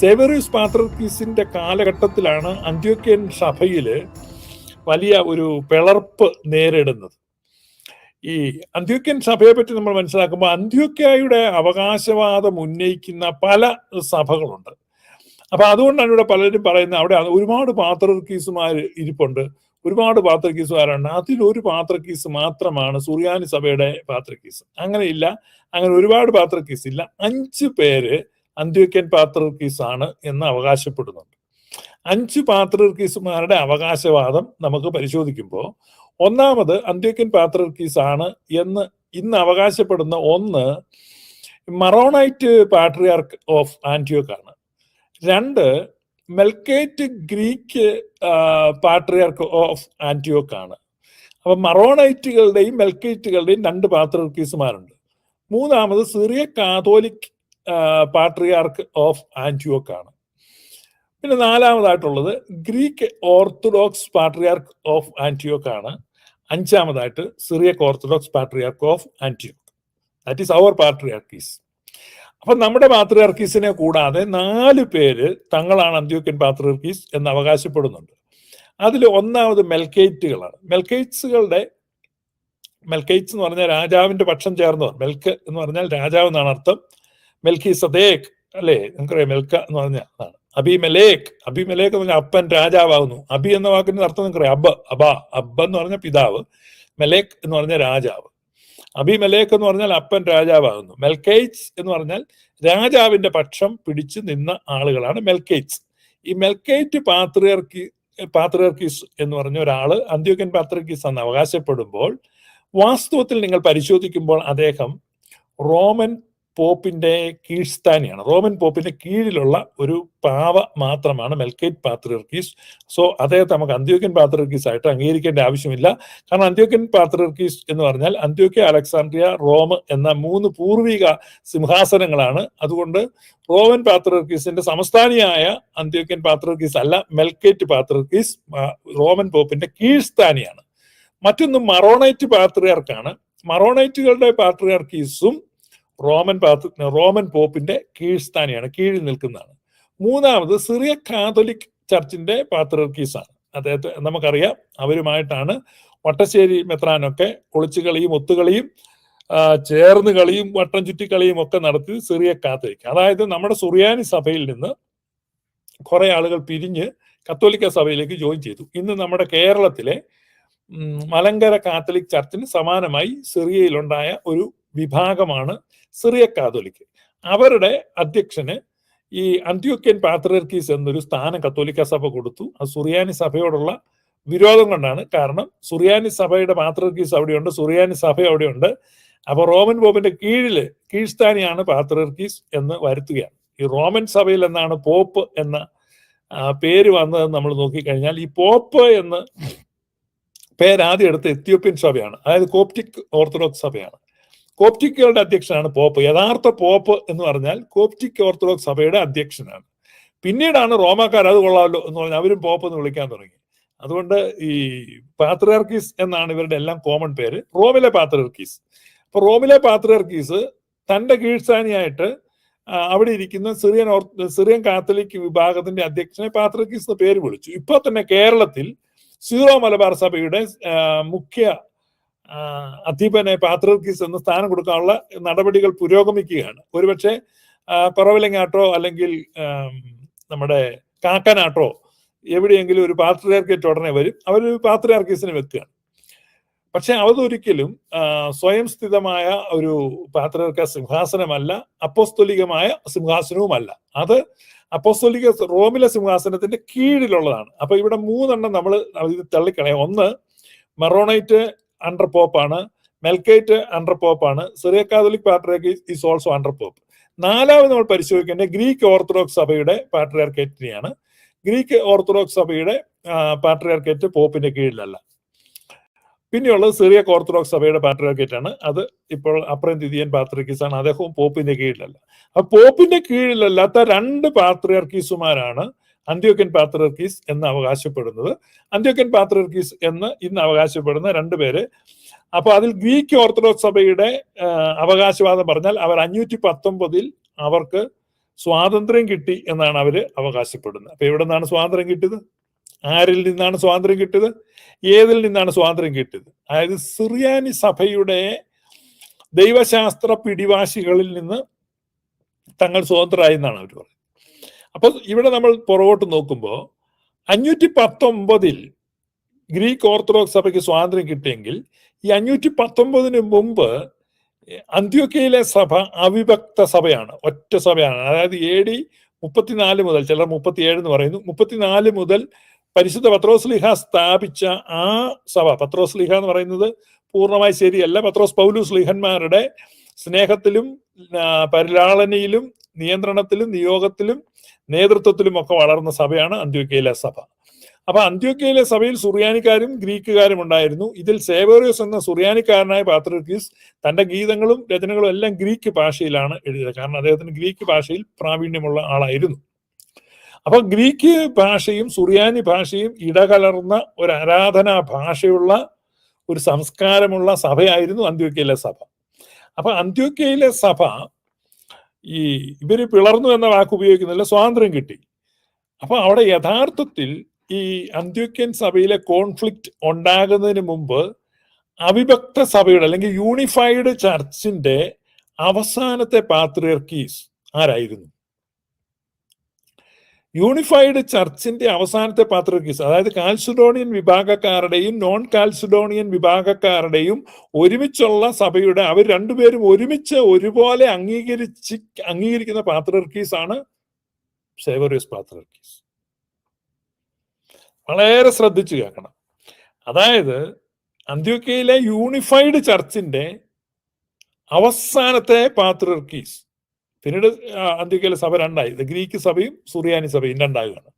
സേവറിയസ് പാത്രക്കീസിന്റെ കാലഘട്ടത്തിലാണ് അന്ത്യോക്യൻ സഭയിൽ വലിയ ഒരു പിളർപ്പ് നേരിടുന്നത്. ഈ അന്ത്യോക്യൻ സഭയെ പറ്റി നമ്മൾ മനസ്സിലാക്കുമ്പോൾ അന്ത്യോക്യയുടെ അവകാശവാദം ഉന്നയിക്കുന്ന പല സഭകളുണ്ട്. അപ്പൊ അതുകൊണ്ടാണ് ഇവിടെ പലരും പറയുന്നത് അവിടെ ഒരുപാട് പാത്രക്കീസുമാർ ഇരിപ്പുണ്ട്. ഒരുപാട് പാത്രക്കീസുകാരുണ്ട് അതിലൊരു പാത്രക്കീസ് മാത്രമാണ് സുറിയാനി സഭയുടെ പാത്രക്കീസ് അങ്ങനെയില്ല. അങ്ങനെ ഒരുപാട് പാത്രക്കീസ് ഇല്ല. അഞ്ച് പേര് അന്ത്യോക്യൻ പാത്രർക്കീസ് ആണ് എന്ന് അവകാശപ്പെടുന്നുണ്ട്. അഞ്ച് പാത്രർക്കീസുമാരുടെ അവകാശവാദം നമുക്ക് പരിശോധിക്കുമ്പോൾ ഒന്നാമത് അന്ത്യോക്യൻ പാത്രർക്കീസ് ആണ് എന്ന് ഇന്ന് അവകാശപ്പെടുന്ന ഒന്ന് മറോണൈറ്റ് പാട്രിയാർക്ക് ഓഫ് ആന്റിയോക്ക് ആണ് രണ്ട് മെൽക്കേറ്റ് ഗ്രീക്ക് പാട്രിയാർക്ക് ഓഫ് ആന്റിയോക്ക് ആണ് അപ്പൊ മറോണൈറ്റുകളുടെയും മെൽക്കേറ്റുകളുടെയും രണ്ട് പാത്രർക്കീസുമാരുണ്ട് മൂന്നാമത് സിറിയ കാതോലിക് പാട്രിയാർക്ക് ഓഫ് ആന്റിയോക്ക് ആണ് പിന്നെ നാലാമതായിട്ടുള്ളത് ഗ്രീക്ക് ഓർത്തഡോക്സ് പാട്രിയാർക്ക് ഓഫ് ആന്റിയോക്ക് ആണ് അഞ്ചാമതായിട്ട് സിറിയക്ക് ഓർത്തഡോക്സ് പാട്രിയാർക്ക് ഓഫ് ആന്റിയോക്ക്. ദാറ്റ് ഈസ് അവർ പാട്രിയാർക്കീസ് അപ്പൊ നമ്മുടെ പാത്രിയാർക്കീസിനെ കൂടാതെ നാല് പേര് തങ്ങളാണ് അന്ത്യോക്യൻ പാത്രിയാർക്കീസ് എന്ന് അവകാശപ്പെടുന്നുണ്ട്. അതിൽ ഒന്നാമത് മെൽക്കേറ്റുകളാണ് മെൽക്കേറ്റ്സുകളുടെ മെൽക്കേറ്റ്സ് എന്ന് പറഞ്ഞാൽ രാജാവിന്റെ പക്ഷം ചേർന്നവർ. മെൽക്ക് എന്ന് പറഞ്ഞാൽ രാജാവ് എന്നാണ് അർത്ഥം. മെൽക്കി സദേക് അല്ലേ? നിങ്ങൾക്കറിയാം? മെൽക്ക എന്ന് പറഞ്ഞാൽ അതാണ് അബി അബിമലേഖ് എന്ന് പറഞ്ഞാൽ അപ്പൻ രാജാവാകുന്നു. അബി എന്ന വാക്കിന്റെ അർത്ഥം നിങ്ങൾക്കറിയാം? അബ്ബ അബ അബ്ബ എന്ന് പറഞ്ഞ പിതാവ്. മെലേഖ് എന്ന് പറഞ്ഞ രാജാവ്. അബി അബിമലേഖ് എന്ന് പറഞ്ഞാൽ അപ്പൻ രാജാവാകുന്നു. മെൽക്കേറ്റ്സ് എന്ന് പറഞ്ഞാൽ രാജാവിന്റെ പക്ഷം പിടിച്ചു നിന്ന ആളുകളാണ് മെൽക്കേറ്റ്സ് ഈ മെൽക്കേറ്റ് പാത്രിയർക്കി പാത്രിയർക്കീസ് എന്ന് പറഞ്ഞ ഒരാൾ അന്ത്യോക്യൻ പാത്രിയർക്കീസ് എന്ന് അവകാശപ്പെടുമ്പോൾ വാസ്തവത്തിൽ നിങ്ങൾ പരിശോധിക്കുമ്പോൾ അദ്ദേഹം റോമൻ പോപ്പിന്റെ കീഴ്സ്ഥാനിയാണ്. റോമൻ പോപ്പിന്റെ കീഴിലുള്ള ഒരു പാവ മാത്രമാണ് മെൽക്കേറ്റ് പാത്രിയർക്കീസ് സോ അദ്ദേഹത്തെ നമുക്ക് അന്ത്യോക്യൻ പാത്രിയർക്കീസ് ആയിട്ട് അംഗീകരിക്കേണ്ട ആവശ്യമില്ല. കാരണം അന്ത്യോക്യൻ പാത്രിയർക്കീസ് എന്ന് പറഞ്ഞാൽ അന്ത്യോക്യ അലക്സാണ്ട്രിയ റോം എന്ന മൂന്ന് പൂർവിക സിംഹാസനങ്ങളാണ്. അതുകൊണ്ട് റോമൻ പാത്രിയർക്കീസിന്റെ സംസ്ഥാനിയായ അന്ത്യോക്യൻ പാത്രിയർക്കീസ് അല്ല മെൽക്കേറ്റ് പാത്രിയർക്കീസ് റോമൻ പോപ്പിന്റെ കീഴ്സ്ഥാനിയാണ്. മറ്റൊന്ന് മറോണൈറ്റ് പാത്രിയാർക്കാണ്. മറോണൈറ്റുകളുടെ പാത്രിയാർക്കീസും റോമൻ പാത്ര റോമൻ പോപ്പിന്റെ കീഴ്സ്ഥാനിയാണ് കീഴിൽ നിൽക്കുന്നതാണ്. മൂന്നാമത് സിറിയ കാതോലിക് ചർച്ചിന്റെ പാത്രർക്കീസാണ്. അദ്ദേഹത്തെ നമുക്കറിയാം അവരുമായിട്ടാണ് വട്ടശ്ശേരി മെത്രാനൊക്കെ ഒളിച്ചുകളിയും ഒത്തുകളിയും ചേർന്ന് കളിയും വട്ടം ചുറ്റിക്കളിയും ഒക്കെ നടത്തി സിറിയ കാത്തലിക് അതായത് നമ്മുടെ സുറിയാനി സഭയിൽ നിന്ന് കുറെ ആളുകൾ പിരിഞ്ഞ് കത്തോലിക്ക സഭയിലേക്ക് ജോയിൻ ചെയ്തു. ഇന്ന് നമ്മുടെ കേരളത്തിലെ മലങ്കര കാത്തലിക് ചർച്ചിന് സമാനമായി സിറിയയിലുണ്ടായ ഒരു വിഭാഗമാണ് സിറിയ കാതോലിക്ക് അവരുടെ അധ്യക്ഷന് ഈ അന്ത്യോക്യൻ പാത്രിയർക്കീസ് എന്നൊരു സ്ഥാനം കത്തോലിക്ക സഭ കൊടുത്തു. അത് സുറിയാനി സഭയോടുള്ള വിരോധം കൊണ്ടാണ്. കാരണം സുറിയാനി സഭയുടെ പാത്രിയർക്കീസ് അവിടെയുണ്ട് സുറിയാനി സഭ അവിടെയുണ്ട്. അപ്പൊ റോമൻ പോപ്പിന്റെ കീഴിൽ കീഴ്സ്ഥാനിയാണ് പാത്രിയർക്കീസ് എന്ന് വരുത്തുകയാണ്. ഈ റോമൻ സഭയിൽ എന്നാണ് പോപ്പ് എന്ന പേര് വന്നതെന്ന് നമ്മൾ നോക്കിക്കഴിഞ്ഞാൽ ഈ പോപ്പ് എന്ന് പേരാദ്യം എടുത്ത എത്യോപ്യൻ സഭയാണ്. അതായത് കോപ്റ്റിക് ഓർത്തഡോക്സ് സഭയാണ്. കോപ്റ്റിക്കുകളുടെ അധ്യക്ഷനാണ് പോപ്പ്. യഥാർത്ഥ പോപ്പ് എന്ന് പറഞ്ഞാൽ കോപ്റ്റിക് ഓർത്തഡോക്സ് സഭയുടെ അധ്യക്ഷനാണ്. പിന്നീടാണ് റോമാക്കാർ അത് കൊള്ളാമല്ലോ എന്ന് പറഞ്ഞാൽ അവരും പോപ്പ് എന്ന് വിളിക്കാൻ തുടങ്ങി. അതുകൊണ്ട് ഈ പാത്രിയർക്കീസ് എന്നാണ് ഇവരുടെ എല്ലാം കോമൺ പേര്. റോമിലെ പാത്രിയർക്കീസ്. അപ്പൊ റോമിലെ പാത്രിയർക്കീസ് തന്റെ കീഴ്സാനിയായിട്ട് അവിടെ ഇരിക്കുന്ന സിറിയൻ സിറിയൻ കാത്തലിക് വിഭാഗത്തിന്റെ അധ്യക്ഷനെ പാത്രിയർക്കീസ് എന്ന് പേര് വിളിച്ചു. ഇപ്പൊ തന്നെ കേരളത്തിൽ സീറോ മലബാർ സഭയുടെ മുഖ്യ അധീപനെ പാത്രർക്കീസ് എന്ന സ്ഥാനം കൊടുക്കാനുള്ള നടപടികൾ പുരോഗമിക്കുകയാണ്. ഒരുപക്ഷെ കുറവിലങ്ങാട്ടോ അല്ലെങ്കിൽ നമ്മുടെ കാക്കനാട്ടോ എവിടെയെങ്കിലും ഒരു പാത്രിയാർക്കേറ്റ് ഉടനെ വരും. അവർ പാത്രിയാർക്കീസിന് വെക്കുകയാണ്. പക്ഷെ അതൊരിക്കലും സ്വയം സ്ഥിതമായ ഒരു പാത്രർക്ക സിംഹാസനമല്ല അപ്പോസ്തോലികമായ സിംഹാസനവുമല്ല. അത് അപ്പോസ്തോലിക റോമിലെ സിംഹാസനത്തിന്റെ കീഴിലുള്ളതാണ്. അപ്പൊ ഇവിടെ മൂന്നെണ്ണം നമ്മൾ തള്ളിക്കളയാം. ഒന്ന് മെറോണൈറ്റ് അണ്ടർ പോപ്പ് ആണ്. മെൽക്കേറ്റ് അണ്ടർ പോപ്പ് ആണ്. Syria Catholic patriarch is also under pope നാലാമത് നമ്മൾ പരിശോധിക്കേണ്ടത് ഗ്രീക്ക് ഓർത്തഡോക്സ് സഭയുടെ പാട്രിയാർക്കേറ്റിനെയാണ്. ഗ്രീക്ക് ഓർത്തഡോക്സ് സഭയുടെ പാട്രിയാർക്കേറ്റ് പോപ്പിന്റെ കീഴിലല്ല. പിന്നെയുള്ളത് സിറിയ ഓർത്തഡോക്സ് സഭയുടെ പാട്രിയാർക്കേറ്റ് ആണ് അത് ഇപ്പോൾ അപ്രം തിതിയൻ പാത്രിക്കീസ് ആണ് അദ്ദേഹവും പോപ്പിന്റെ കീഴിലല്ല. അപ്പൊ പോപ്പിന്റെ കീഴിലല്ലാത്ത രണ്ട് പാത്രിയാർക്കീസുമാരാണ് അന്ത്യോക്യൻ പാത്രിയർക്കീസ് എന്ന് അവകാശപ്പെടുന്നത്. അന്ത്യോക്യൻ പാത്രിയർക്കീസ് എന്ന് ഇന്ന് അവകാശപ്പെടുന്ന രണ്ടുപേര് അപ്പൊ അതിൽ ഗ്രീക്ക് ഓർത്തഡോക്സ് സഭയുടെ അവകാശവാദം പറഞ്ഞാൽ അവർ അഞ്ഞൂറ്റി പത്തൊമ്പതിൽ അവർക്ക് സ്വാതന്ത്ര്യം കിട്ടി എന്നാണ് അവർ അവകാശപ്പെടുന്നത്. അപ്പൊ എവിടെ നിന്നാണ് സ്വാതന്ത്ര്യം കിട്ടിയത്? ആരിൽ നിന്നാണ് സ്വാതന്ത്ര്യം കിട്ടിയത്? ഏതിൽ നിന്നാണ് സ്വാതന്ത്ര്യം കിട്ടിയത്? അതായത് സിറിയാനി സഭയുടെ ദൈവശാസ്ത്ര പിടിവാശികളിൽ നിന്ന് തങ്ങൾ സ്വതന്ത്രമായി എന്നാണ് അവർ പറയുന്നത്. അപ്പൊ ഇവിടെ നമ്മൾ പുറകോട്ട് നോക്കുമ്പോൾ അഞ്ഞൂറ്റി പത്തൊമ്പതിൽ ഗ്രീക്ക് ഓർത്തഡോക്സ് സഭയ്ക്ക് സ്വാതന്ത്ര്യം കിട്ടിയെങ്കിൽ ഈ അഞ്ഞൂറ്റി പത്തൊമ്പതിന് മുമ്പ് അന്ത്യോക്കയിലെ സഭ അവിഭക്ത സഭയാണ് ഒറ്റ സഭയാണ്. അതായത് എ ഡി മുപ്പത്തിനാല് മുതൽ ചിലർ മുപ്പത്തിയേഴ് എന്ന് പറയുന്നു മുപ്പത്തിനാല് മുതൽ പരിശുദ്ധ പത്രോസ്ലിഹ സ്ഥാപിച്ച ആ സഭ പത്രോസ്ലിഹ എന്ന് പറയുന്നത് പൂർണമായി ശരിയല്ല. പത്രോസ് പൗലൂസ് ലിഹന്മാരുടെ സ്നേഹത്തിലും പരിലാളനയിലും നിയന്ത്രണത്തിലും നിയോഗത്തിലും നേതൃത്വത്തിലും ഒക്കെ വളർന്ന സഭയാണ് അന്ത്യോക്കയിലെ സഭ. അപ്പൊ അന്ത്യോക്കയിലെ സഭയിൽ സുറിയാനിക്കാരും ഗ്രീക്കുകാരും ഉണ്ടായിരുന്നു. ഇതിൽ സേവേറിയോസ് എന്ന സുറിയാനിക്കാരനായ പാത്രീസ് തന്റെ ഗീതങ്ങളും രചനകളും എല്ലാം ഗ്രീക്ക് ഭാഷയിലാണ് എഴുതിയത്. കാരണം അദ്ദേഹത്തിന് ഗ്രീക്ക് ഭാഷയിൽ പ്രാവീണ്യമുള്ള ആളായിരുന്നു. അപ്പൊ ഗ്രീക്ക് ഭാഷയും സുറിയാനി ഭാഷയും ഇടകലർന്ന ഒരു ആരാധനാ ഭാഷയുള്ള ഒരു സംസ്കാരമുള്ള സഭയായിരുന്നു അന്ത്യോക്കയിലെ സഭ. അപ്പൊ അന്ത്യോക്കയിലെ സഭ ഈ ഇവർ പിളർന്നു എന്ന വാക്ക് ഉപയോഗിക്കുന്നില്ല സ്വാതന്ത്ര്യം കിട്ടി. അപ്പൊ അവിടെ യഥാർത്ഥത്തിൽ ഈ അന്ത്യോക്യൻ സഭയിലെ കോൺഫ്ലിക്റ്റ് ഉണ്ടാകുന്നതിന് മുമ്പ് അവിഭക്ത സഭയുടെ അല്ലെങ്കിൽ യൂണിഫൈഡ് ചർച്ചിന്റെ അവസാനത്തെ പാത്രിയർക്കീസ് ആരായിരുന്നു? യൂണിഫൈഡ് ചർച്ചിന്റെ അവസാനത്തെ പാത്രിയർക്കീസ് അതായത് കാൽസുഡോണിയൻ വിഭാഗക്കാരുടെയും നോൺ കാൽസുഡോണിയൻ വിഭാഗക്കാരുടെയും ഒരുമിച്ചുള്ള സഭയുടെ അവർ രണ്ടുപേരും ഒരുമിച്ച് ഒരുപോലെ അംഗീകരിച്ച് അംഗീകരിക്കുന്ന പാത്രിയർക്കീസ് ആണ് സേവറിയസ് പാത്രിയർക്കീസ് വളരെ ശ്രദ്ധിച്ചു കേൾക്കണം. അതായത് അന്ത്യോക്കയിലെ യൂണിഫൈഡ് ചർച്ചിന്റെ അവസാനത്തെ പാത്രിയർക്കീസ് പിന്നീട് അന്ത്യക്കയിലെ സഭ രണ്ടായി. ഗ്രീക്ക് സഭയും സുറിയാനി സഭയും രണ്ടാകുകയാണ്.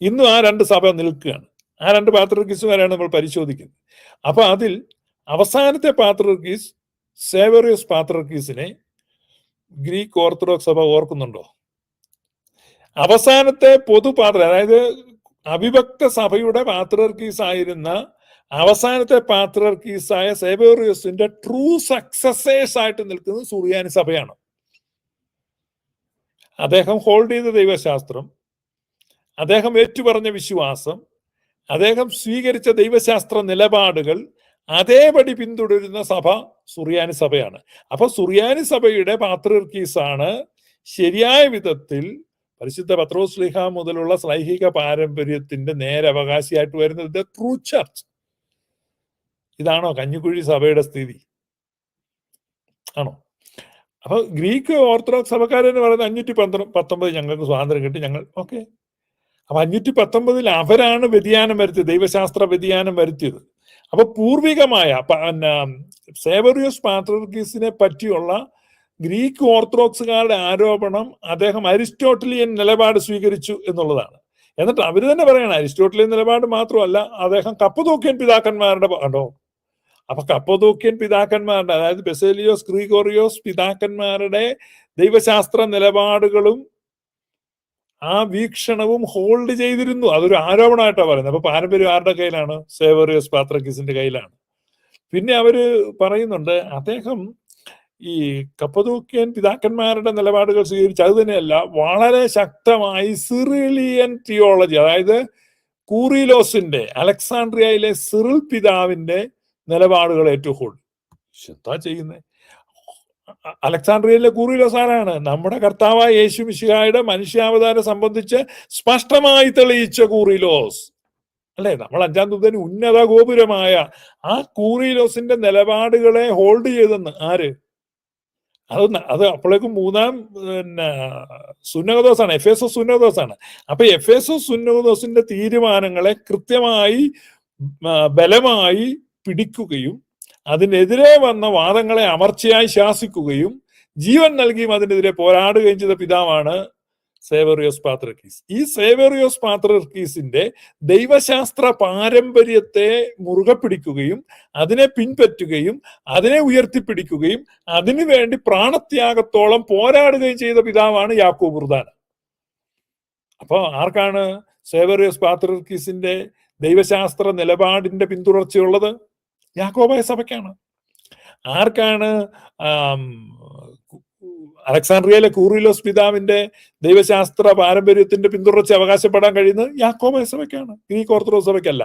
ഇന്നും ആ രണ്ട് സഭ നിൽക്കുകയാണ്. ആ രണ്ട് പാത്രിയർക്കീസുമാരാണ് നമ്മൾ പരിശോധിക്കുന്നത്. അപ്പൊ അതിൽ അവസാനത്തെ പാത്രിയർക്കീസ് സേവറിയസ് പാത്രിയർക്കീസിനെ ഗ്രീക്ക് ഓർത്തഡോക്സ് സഭ ഓർക്കുന്നുണ്ടോ? അവസാനത്തെ പൊതുപാത്ര അതായത് അവിഭക്ത സഭയുടെ പാത്രർക്കീസ് ആയിരുന്ന അവസാനത്തെ പാത്രർക്കീസായ സേവേറിയസിന്റെ ട്രൂ സക്സസേഴ്സ് ആയിട്ട് നിൽക്കുന്നത് സുറിയാനി സഭയാണ്. അദ്ദേഹം ഹോൾഡ് ചെയ്ത ദൈവശാസ്ത്രം അദ്ദേഹം ഏറ്റുപറഞ്ഞ വിശ്വാസം അദ്ദേഹം സ്വീകരിച്ച ദൈവശാസ്ത്ര നിലപാടുകൾ അതേപടി പിന്തുടരുന്ന സഭ സുറിയാനി സഭയാണ്. അപ്പൊ സുറിയാനി സഭയുടെ പാത്രീസാണ് ശരിയായ വിധത്തിൽ പരിശുദ്ധ പത്രോസ്ലിഹ മുതലുള്ള സ്ലൈഹിക പാരമ്പര്യത്തിന്റെ നേരവകാശിയായിട്ട് വരുന്നത് ദ ട്രൂ ചർച്ച്. ഇതാണോ കഞ്ഞിക്കുഴി സഭയുടെ സ്ഥിതി? ആണോ? അപ്പൊ ഗ്രീക്ക് ഓർത്തഡോക്സ് സഭക്കാരെന്ന് പറയുന്നത് അഞ്ഞൂറ്റി പന്ത്രണ്ട് പത്തൊമ്പത് ഞങ്ങൾക്ക് സ്വാതന്ത്ര്യം കിട്ടി ഞങ്ങൾ ഓക്കെ. അപ്പൊ അഞ്ഞൂറ്റി പത്തൊമ്പതിൽ അവരാണ് വ്യതിയാനം വരുത്തിയത് ദൈവശാസ്ത്ര വ്യതിയാനം വരുത്തിയത്. അപ്പൊ പൂർവികമായ സേവറിയോസ് പാത്രീസിനെ പറ്റിയുള്ള ഗ്രീക്ക് ഓർത്തഡോക്സുകാരുടെ ആരോപണം അദ്ദേഹം അരിസ്റ്റോട്ടലിയൻ നിലപാട് സ്വീകരിച്ചു എന്നുള്ളതാണ്. എന്നിട്ട് അവർ തന്നെ പറയണം അരിസ്റ്റോട്ടലിയൻ നിലപാട് മാത്രമല്ല അദ്ദേഹം കപ്പ് തൂക്കിയൻ പിതാക്കന്മാരുടെ കണ്ടോ? അപ്പൊ കപ്പതൂക്കിയൻ പിതാക്കന്മാരുടെ അതായത് ബെസേലിയോസ് ഗ്രീഗോറിയോസ് പിതാക്കന്മാരുടെ ദൈവശാസ്ത്ര നിലപാടുകളും ആ വീക്ഷണവും ഹോൾഡ് ചെയ്തിരുന്നു. അതൊരു ആരോപണമായിട്ടാണ് പറയുന്നത്. അപ്പൊ പാരമ്പര്യം ആരുടെ കയ്യിലാണ്? സേവറിയോസ് പാത്രക്കിസിന്റെ കയ്യിലാണ്. പിന്നെ അവർ പറയുന്നുണ്ട് അദ്ദേഹം ഈ കപ്പതൂക്കിയൻ പിതാക്കന്മാരുടെ നിലപാടുകൾ സ്വീകരിച്ച് അത് തന്നെയല്ല വളരെ ശക്തമായി സിറിലിയൻ തിയോളജി അതായത് കൂറിലോസിന്റെ അലക്സാണ്ട്രിയയിലെ സിറിൽ പിതാവിന്റെ നിലപാടുകൾ ഏറ്റവും ഹോൾഡ് എന്താ ചെയ്യുന്നത് അലക്സാണ്ട്രിയയിലെ കൂറിലോസ് ആരാണ് നമ്മുടെ കർത്താവായ യേശു മിശിഹായുടെ മനുഷ്യാവതാരം സംബന്ധിച്ച് സ്പഷ്ടമായി തെളിയിച്ച കൂറിലോസ് അല്ലെ? നമ്മൾ അഞ്ചാം ദൂതന് ഉന്നത ഗോപുരമായ ആ കൂറിലോസിന്റെ നിലപാടുകളെ ഹോൾഡ് ചെയ്തെന്ന്. ആര്? അത് അത് അപ്പോഴേക്കും മൂന്നാം പിന്നെ സുന്നകദോസാണ് എഫ് എസ് എസ് സുന്നകദോസാണ് അപ്പൊ എഫ് എസ് എസ് സുന്നകദോസിന്റെ തീരുമാനങ്ങളെ കൃത്യമായി ബലമായി പിടിക്കുകയും അതിനെതിരെ വന്ന വാദങ്ങളെ അമർച്ചയായി ശാസിക്കുകയും ജീവൻ നൽകിയും അതിനെതിരെ പോരാടുകയും ചെയ്ത പിതാവാണ് സേവറിയോസ് പാത്രക്കീസ്. ഈ സേവറിയോസ് പാത്രക്കീസിന്റെ ദൈവശാസ്ത്ര പാരമ്പര്യത്തെ മുറുകെ പിടിക്കുകയും അതിനെ പിൻപറ്റുകയും അതിനെ ഉയർത്തിപ്പിടിക്കുകയും അതിനുവേണ്ടി പ്രാണത്യാഗത്തോളം പോരാടുകയും ചെയ്ത പിതാവാണ് യാക്കോബ് ബുർദാന അപ്പൊ ആർക്കാണ് സേവറിയോസ് പാത്രക്കീസിന്റെ ദൈവശാസ്ത്ര നിലപാടിന്റെ പിന്തുടർച്ചയുള്ളത്? യാക്കോബായ സഭയ്ക്കാണ്. ആർക്കാണ് അലക്സാണ്ട്രിയയിലെ കൂറിലോസ് പിതാവിന്റെ ദൈവശാസ്ത്ര പാരമ്പര്യത്തിന്റെ പിന്തുടർച്ച അവകാശപ്പെടാൻ കഴിയുന്നത്? യാക്കോബ സഭയ്ക്കാണ്. Greek Orthodox സഭയ്ക്കല്ല.